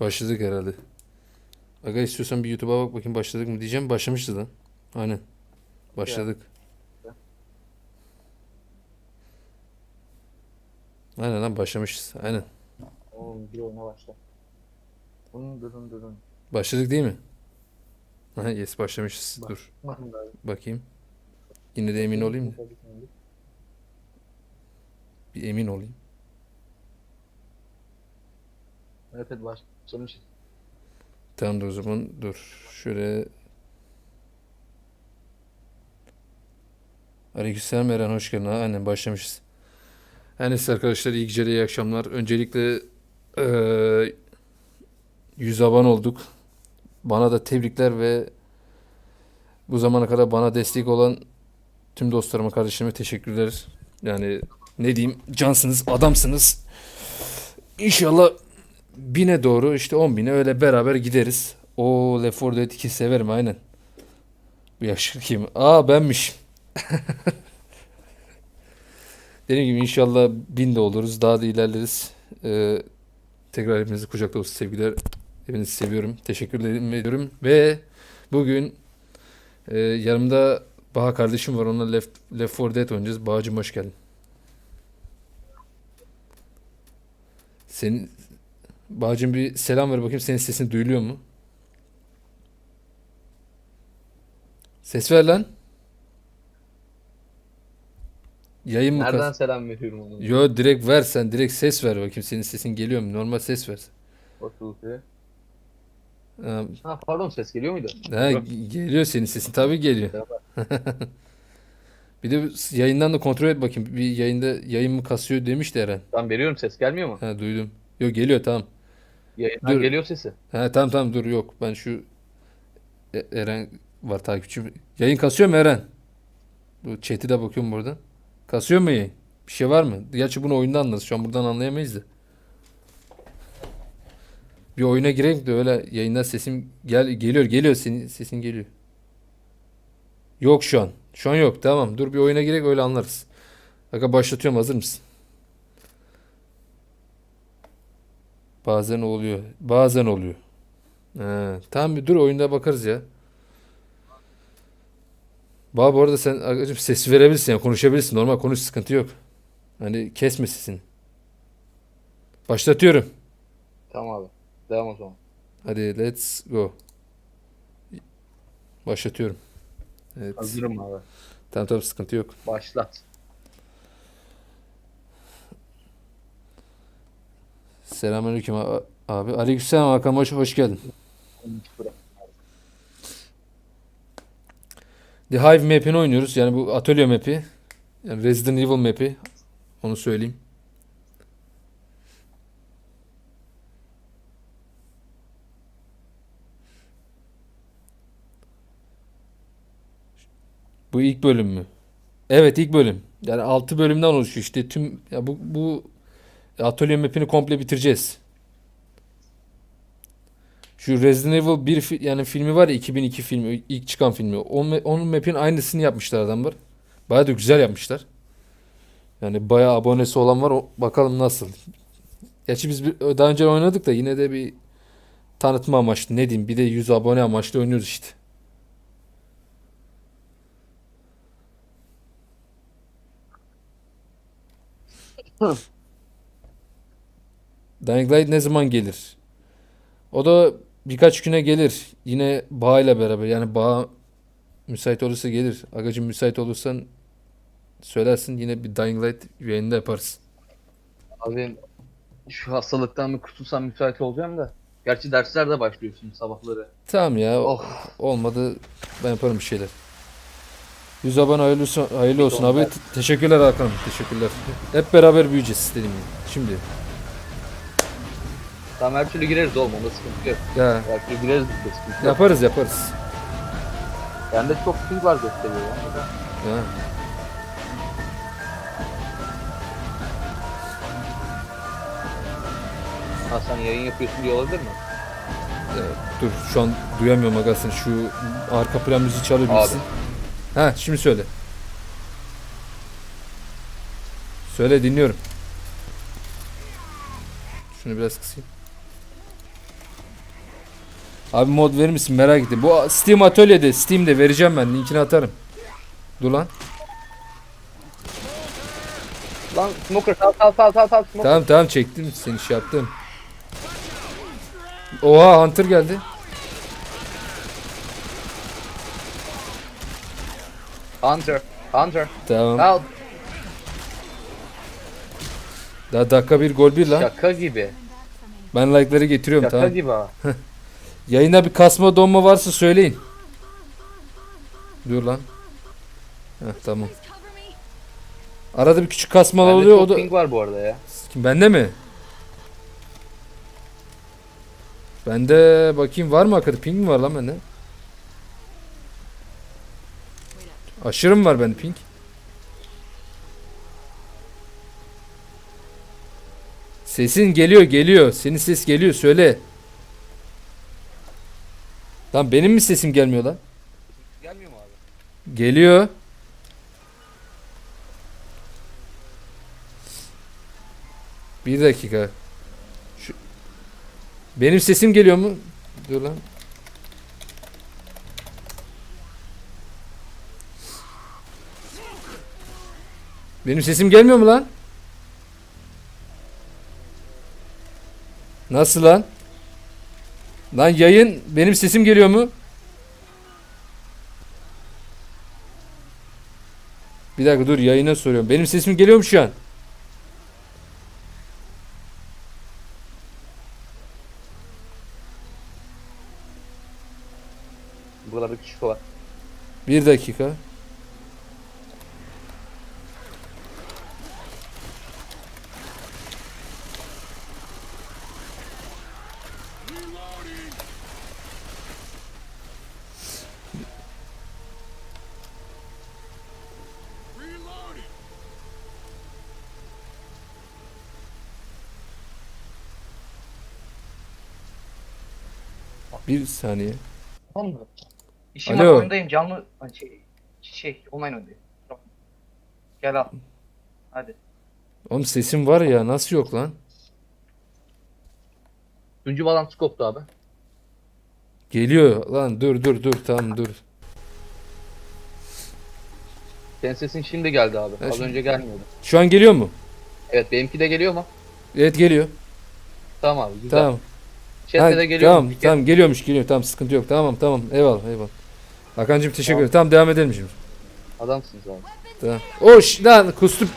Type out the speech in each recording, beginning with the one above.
Başladık herhalde. Aga istiyorsan bir YouTube'a bak bakayım başladık mı diyeceğim. Başlamışız lan. Aynen. Başladık. Aynen lan başlamışız. Aynen. Oğlum bir oyuna başla. Dın dın dın. Başladık değil mi? Aha, yes başlamışız. Bak. Dur bakayım. Yine de emin olayım. da. Bir emin olayım. Evet evet başlamışız. Tamam o zaman dur. Şöyle Aleykümselam Eren hoş geldin. Ha, aynen başlamışız. Her neyse arkadaşlar iyi geceler iyi akşamlar. Öncelikle eee 100 abone olduk. Bana da tebrikler ve bu zamana kadar bana destek olan tüm dostlarıma, kardeşlerime teşekkürler. Yani ne diyeyim cansınız, adamsınız. İnşallah bine doğru işte 10 bine öyle beraber gideriz. O Left 4 Dead 2 severim aynen. Bu yakışıklı kim? Aa benmiş. Dediğim gibi inşallah bin de oluruz. Daha da ilerleriz. Ee, tekrar hepinizi kucak dolusu sevgiler. Hepinizi seviyorum. Teşekkür ediyorum. Ve bugün e, yanımda Baha kardeşim var. Onunla Left, Left 4 Dead oynayacağız. Bahacım hoş geldin. Senin Bahacım bir selam ver bakayım. Senin sesin duyuluyor mu? Ses ver lan. Yayın mı Nereden kas? selam veriyorum onu? Yo direkt ver sen. Direkt ses ver bakayım. Senin sesin geliyor mu? Normal ses ver. Bakıldı. Ha, Ha pardon ses geliyor muydu? ha, Yok. geliyor senin sesin. Tabii geliyor. Bir de yayından da kontrol et bakayım. Bir yayında yayın mı kasıyor demişti Eren. Ben veriyorum ses gelmiyor mu? Ha duydum. Yo geliyor tamam. Yayından Dur. geliyor sesi. Ha tamam tamam dur yok. Ben şu E- Eren var takipçim. Yayın kasıyor mu Eren? Bu chat'i de bakıyorum buradan. Kasıyor mu yayın? Bir şey var mı? Gerçi bunu oyunda anlarız. Şu an buradan anlayamayız da. Bir oyuna gireyim de öyle yayından sesim gel geliyor geliyor senin sesin geliyor. Yok şu an. Şu an yok. Tamam. Dur bir oyuna girek öyle anlarız. Aga başlatıyorum. Hazır mısın? Bazen oluyor. Bazen oluyor. He, tamam bir dur oyunda bakarız ya. Baba bu arada sen agacım ses verebilirsin yani konuşabilirsin. Normal konuş sıkıntı yok. Hani kesme sesini. Başlatıyorum. Tamam abi. Devam o zaman. Hadi let's go. Başlatıyorum. Evet. Hazırım abi. Tamam tamam sıkıntı yok. Başlat. Selamünaleyküm abi. Aleykümselam Hakan hoş, hoş geldin. The Hive map'ini oynuyoruz. Yani bu atölye map'i. Yani Resident Evil map'i. Onu söyleyeyim. Bu ilk bölüm mü? Evet ilk bölüm. Yani 6 bölümden oluşuyor işte tüm ya bu bu atölye map'ini komple bitireceğiz. Şu Resident Evil 1 fi- yani filmi var ya 2002 filmi ilk çıkan filmi. O, ma- onun map'in aynısını yapmışlar adamlar. Bayağı da güzel yapmışlar. Yani bayağı abonesi olan var. O, bakalım nasıl. Gerçi biz bir, daha önce oynadık da yine de bir tanıtma amaçlı ne diyeyim bir de 100 abone amaçlı oynuyoruz işte. Dying Light ne zaman gelir? O da birkaç güne gelir. Yine Bağ ile beraber. Yani Bağ müsait olursa gelir. Agacım müsait olursan söylersin. Yine bir Dying Light yayında yaparız. Abi şu hastalıktan bir kurtulsam müsait olacağım da. Gerçi dersler de başlıyor şimdi sabahları. Tamam ya. Oh. Olmadı. Ben yaparım bir şeyler. 100 abone hayırlı olsun, hayırlı olsun abi. Teşekkürler Hakan'ım. Teşekkürler. Hep beraber büyüyeceğiz dediğim gibi. Şimdi. Tamam her türlü gireriz oğlum onda sıkıntı yok. Ya, Her türlü gireriz bizde sıkıntı yok. yaparız yaparız. Bende çok ping var gösteriyor ya. Ya. Ha sen yayın yapıyorsun diye olabilir mi? Ya, dur şu an duyamıyorum aga seni. Şu arka plan müziği Abi. Ha şimdi söyle. Söyle dinliyorum. Şunu biraz kısayım. Abi mod verir misin merak ettim. Bu Steam atölyede Steam'de vereceğim ben linkini atarım. Dur lan. Lan smoker sal sal sal sal sal smoker. Tamam tamam çektim seni şey yaptım. Oha Hunter geldi. Hunter. Hunter. Tamam. Al. Daha dakika bir gol bir lan. Şaka gibi. Ben like'ları getiriyorum Şaka tamam. gibi ha. Yayına bir kasma donma varsa söyleyin. Dur lan. Heh, tamam. Arada bir küçük kasmalar Bende oluyor çok o da. ping var bu arada ya. Kim bende mi? Bende bakayım var mı hakikaten ping mi var lan bende? Aşırı mı var bende ping? Sesin geliyor geliyor. Senin ses geliyor söyle. Lan benim mi sesim gelmiyor lan? Gelmiyor mu abi? Geliyor. Bir dakika. Şu... Benim sesim geliyor mu? Dur lan. Benim sesim gelmiyor mu lan? Nasıl lan? Lan yayın benim sesim geliyor mu? Bir dakika dur yayına soruyorum. Benim sesim geliyor mu şu an? Burada bir kişi var. Bir dakika. Bir saniye. Tamam mı? İşim Alo. var oyundayım canlı şey, şey online oynuyor. Gel al. Hadi. Oğlum sesim var ya nasıl yok lan? Üçüncü balans koptu abi. Geliyor lan dur dur dur tamam dur. Senin sesin şimdi geldi abi. Ha, Az şimdi- önce gelmiyordu. Şu an geliyor mu? Evet benimki de geliyor mu? Evet geliyor. Tamam abi güzel. Tamam. Chat'te Ha, de geliyor tamam tamam geliyormuş geliyor tamam sıkıntı yok tamam tamam eyvallah eyvallah. Hakan'cığım teşekkür Tamam. ederim. Tamam devam edelim şimdi. Adamsınız abi. Tamam. Oş lan kustum.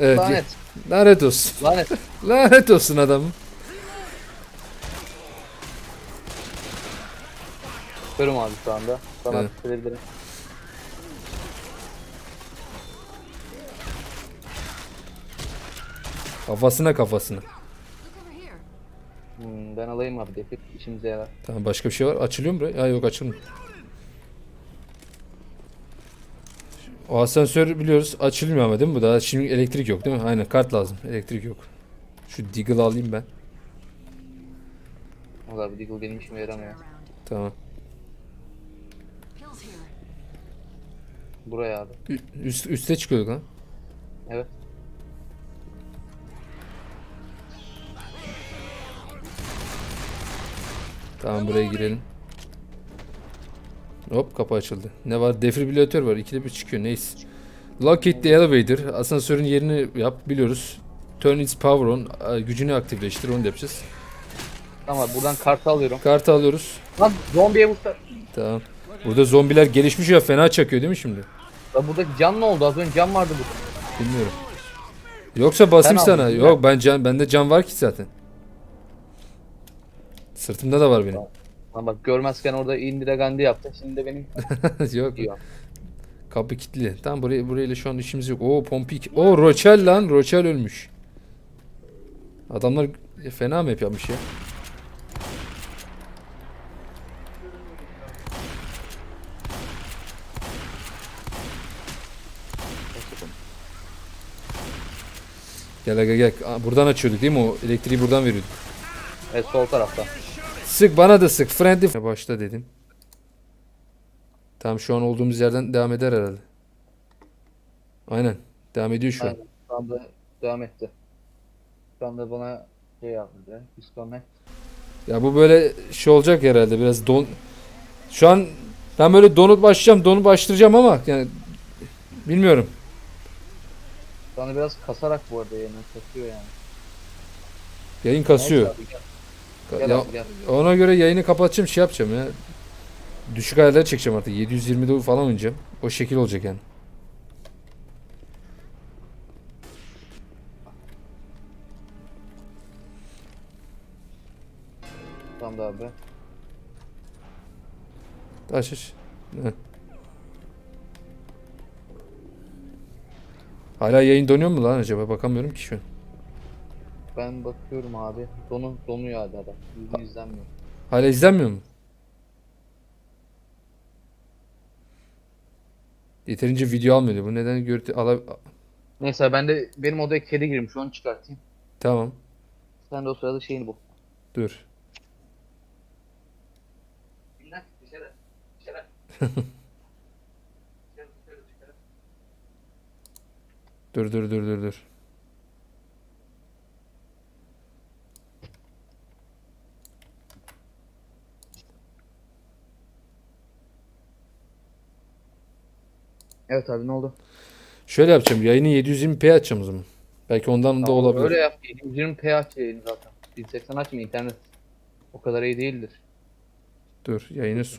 Evet. Lanet. Lanet olsun. Lanet. Lanet olsun adamım. Körüm abi şu anda. Sana Evet. verebilirim. Kafasına kafasına. Hmm, ben alayım abi defik işimize yarar. Tamam başka bir şey var. Açılıyor mu buraya? Ha yok açılmıyor. O asansör biliyoruz açılmıyor ama değil mi bu daha şimdi elektrik yok değil mi? Aynen kart lazım. Elektrik yok. Şu Deagle alayım ben. Da abi Deagle benim işime yaramıyor. Tamam. Buraya abi. Ü- Üst, üste çıkıyorduk lan. Evet. Tamam buraya girelim. Hop kapı açıldı. Ne var? Defibrilatör var. İkide bir çıkıyor. Neyse. Locate the elevator. Asansörün yerini yap. Biliyoruz. Turn its power on. Gücünü aktifleştir. Onu da yapacağız. Tamam buradan kartı alıyorum. Kartı alıyoruz. Lan zombiye vursa. Tamam. Burada zombiler gelişmiş ya fena çakıyor değil mi şimdi? Lan buradaki can ne oldu? Az önce can vardı burada. Bilmiyorum. Yoksa basayım Sen sana. Yok ben can bende can var ki zaten. Sırtımda da var benim. Lan bak görmezken orada Indira Gandhi yaptı. Şimdi de benim Yok. diyor. Kapı kilitli. Tamam buraya burayla şu an işimiz yok. Oo Pompik. Oo Rochelle lan. Rochelle ölmüş. Adamlar fena mı hep yapmış ya? Gel gel gel. Aa, Buradan açıyorduk değil mi o? Elektriği buradan veriyorduk. Evet sol tarafta. Sık bana da sık. Friendly. Başla dedim. Tamam şu an olduğumuz yerden devam eder herhalde. Aynen. Devam ediyor şu an. Aynen. Şu anda devam etti. Şu anda bana şey yaptı. Disconnect. Ya bu böyle şey olacak herhalde biraz don Şu an ben böyle donup başlayacağım, donup başlayacağım ama yani bilmiyorum. Bana biraz kasarak bu arada yayını kasıyor yani. Yayın kasıyor. Neyse abi, gel. Gel Ya, abi, gel. ona göre yayını kapatacağım, şey yapacağım ya. Düşük ayarları çekeceğim artık. 720'de falan oynayacağım. O şekil olacak yani. Tamam da abi. Aç aç. Heh. Hala yayın donuyor mu lan acaba? Bakamıyorum ki şu an. Ben bakıyorum abi. Donu donuyor hala da. Yüzün izlenmiyor. Hala izlenmiyor mu? Yeterince video almıyor. Bu neden görüntü ala... Neyse ben de benim odaya kedi girmiş onu çıkartayım. Tamam. Sen de o sırada şeyini bul. Dur. Dışarı, dışarı. Dur dur dur dur dur. Evet abi ne oldu? Şöyle yapacağım. Yayını 720p açacağım o zaman. Belki ondan da Tamam, olabilir. Öyle yap. 720p aç yayını zaten. 1080 açma internet. O kadar iyi değildir. Dur. Yayını son.